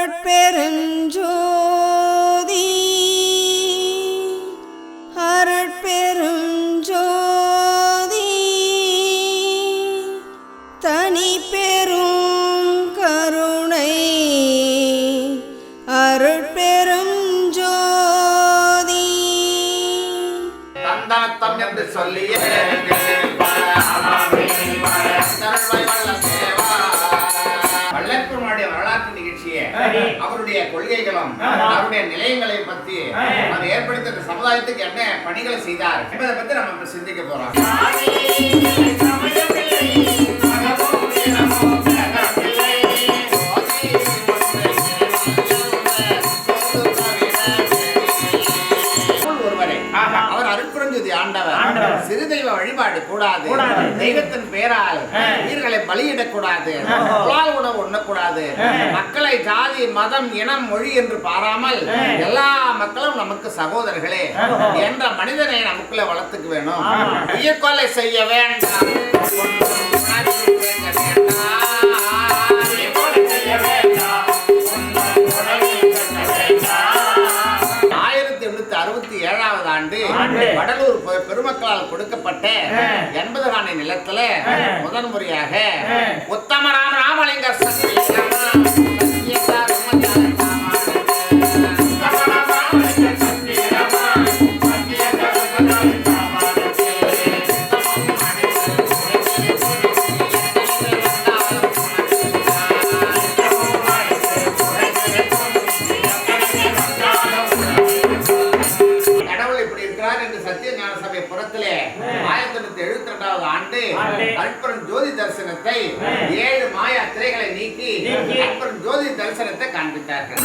அருட்பெருஞ்சோதி அருட்பெருஞ்சோதி தனி பெரும் கருணை அருட்பெருஞ்சோதி. தந்தனத்தம் என்று சொல்லிய வரலாற்று நிகழ்ச்சியை அவருடைய கொள்கைகளும் அவருடைய நிலையங்களை பத்தி அவர் ஏற்படுத்த சமுதாயத்துக்கு என்ன பணிகளை செய்தார் என்பதை பத்தி நம்ம இப்ப சிந்திக்க போறோம் ஒருவரே ஆஹா. அவர் அருட்புரஞ்சுதி ஆண்டவர் ஆண்டவர். சிறு தெய்வ வழிபாடு கூடாது. தெய்வத்தின் பேரால் ஆ. உயிர்களை பலியிடக்கூடாது. புலால் உணவு ஆ. மக்களை ஜாதி மதம் இனம் மொழி என்று பாராமல். எல்லா மக்களும் நமக்கு சகோதரர்களே. என்ற மனிதனை நமக்குள்ள வளர்த்துக்க வேணும் ஆமா. உயிர் கொலை செய்ய வேண்டாம் ஏழாவது ஆண்டு ஆண்டு. வடலூர் பெருமக்களால் கொடுக்கப்பட்ட. எண்பது காணி நிலத்துல. முதன் முறையாக ஆ. ஆயிரத்தி எண்ணூத்தி எழுபத்தி ரெண்டாவது ஆண்டு. அற்புதம் ஜோதி தரிசனத்தை. ஏழு மாயா திரைகளை நீக்கி. அற்புதம் ஜோதி தரிசனத்தை காண்பித்தார்கள்